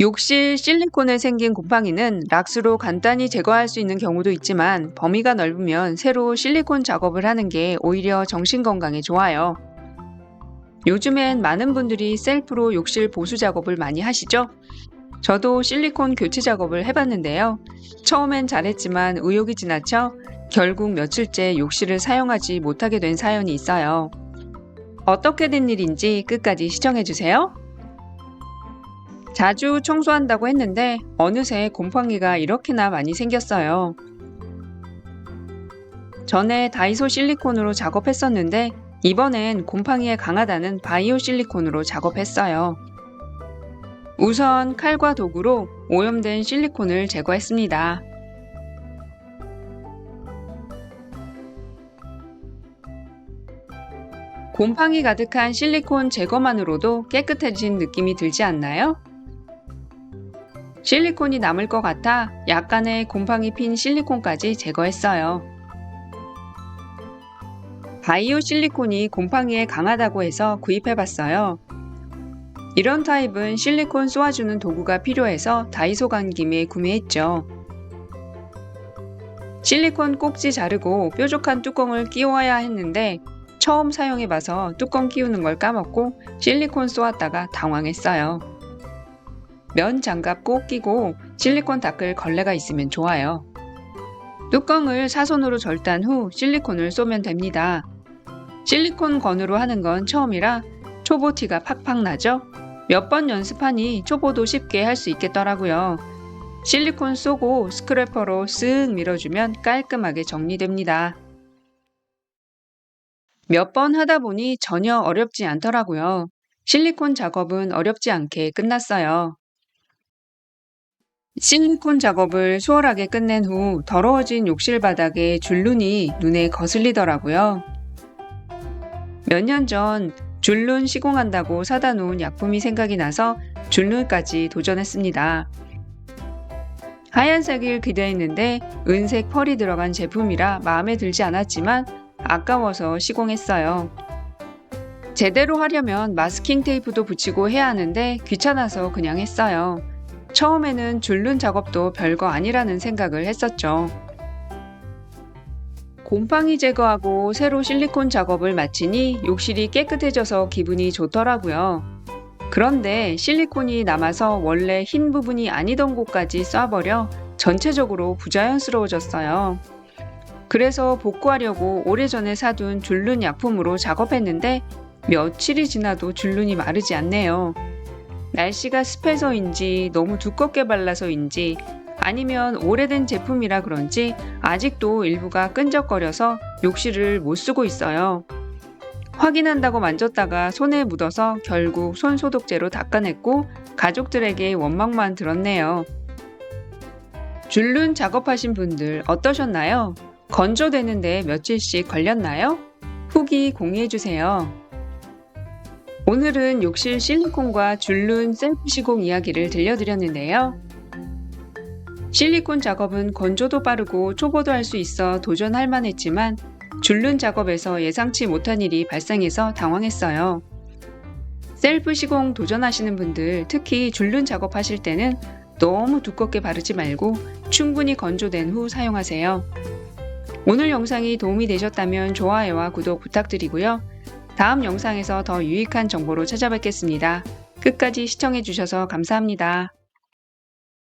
욕실 실리콘에 생긴 곰팡이는 락스로 간단히 제거할 수 있는 경우도 있지만 범위가 넓으면 새로 실리콘 작업을 하는 게 오히려 정신 건강에 좋아요. 요즘엔 많은 분들이 셀프로 욕실 보수 작업을 많이 하시죠? 저도 실리콘 교체 작업을 해봤는데요. 처음엔 잘했지만 의욕이 지나쳐 결국 며칠째 욕실을 사용하지 못하게 된 사연이 있어요. 어떻게 된 일인지 끝까지 시청해주세요. 자주 청소한다고 했는데 어느새 곰팡이가 이렇게나 많이 생겼어요. 전에 다이소 실리콘으로 작업했었는데 이번엔 곰팡이에 강하다는 바이오 실리콘으로 작업했어요. 우선 칼과 도구로 오염된 실리콘을 제거했습니다. 곰팡이 가득한 실리콘 제거만으로도 깨끗해진 느낌이 들지 않나요? 실리콘이 남을 것 같아 약간의 곰팡이 핀 실리콘까지 제거했어요. 바이오 실리콘이 곰팡이에 강하다고 해서 구입해봤어요. 이런 타입은 실리콘 쏘아주는 도구가 필요해서 다이소 간 김에 구매했죠. 실리콘 꼭지 자르고 뾰족한 뚜껑을 끼워야 했는데 처음 사용해봐서 뚜껑 끼우는 걸 까먹고 실리콘 쏘았다가 당황했어요. 면 장갑 꼭 끼고 실리콘 닦을 걸레가 있으면 좋아요. 뚜껑을 사손으로 절단 후 실리콘을 쏘면 됩니다. 실리콘 건으로 하는 건 처음이라 초보 티가 팍팍 나죠? 몇 번 연습하니 초보도 쉽게 할 수 있겠더라고요. 실리콘 쏘고 스크래퍼로 쓱 밀어주면 깔끔하게 정리됩니다. 몇 번 하다 보니 전혀 어렵지 않더라고요. 실리콘 작업은 어렵지 않게 끝났어요. 실리콘 작업을 수월하게 끝낸 후 더러워진 욕실 바닥에 줄눈이 눈에 거슬리더라고요. 몇 년 전 줄눈 시공한다고 사다 놓은 약품이 생각이 나서 줄눈까지 도전했습니다. 하얀색을 기대했는데 은색 펄이 들어간 제품이라 마음에 들지 않았지만 아까워서 시공했어요. 제대로 하려면 마스킹 테이프도 붙이고 해야 하는데 귀찮아서 그냥 했어요. 처음에는 줄눈 작업도 별거 아니라는 생각을 했었죠. 곰팡이 제거하고 새로 실리콘 작업을 마치니 욕실이 깨끗해져서 기분이 좋더라고요. 그런데 실리콘이 남아서 원래 흰 부분이 아니던 곳까지 쏴버려 전체적으로 부자연스러워졌어요. 그래서 복구하려고 오래전에 사둔 줄눈 약품으로 작업했는데 며칠이 지나도 줄눈이 마르지 않네요. 날씨가 습해서인지 너무 두껍게 발라서인지 아니면 오래된 제품이라 그런지 아직도 일부가 끈적거려서 욕실을 못 쓰고 있어요. 확인한다고 만졌다가 손에 묻어서 결국 손 소독제로 닦아냈고 가족들에게 원망만 들었네요. 줄눈 작업하신 분들 어떠셨나요? 건조되는데 며칠씩 걸렸나요? 후기 공유해주세요. 오늘은 욕실 실리콘과 줄눈 셀프 시공 이야기를 들려드렸는데요. 실리콘 작업은 건조도 빠르고 초보도 할 수 있어 도전할 만했지만 줄눈 작업에서 예상치 못한 일이 발생해서 당황했어요. 셀프 시공 도전하시는 분들 특히 줄눈 작업하실 때는 너무 두껍게 바르지 말고 충분히 건조된 후 사용하세요. 오늘 영상이 도움이 되셨다면 좋아요와 구독 부탁드리고요. 다음 영상에서 더 유익한 정보로 찾아뵙겠습니다. 끝까지 시청해주셔서 감사합니다.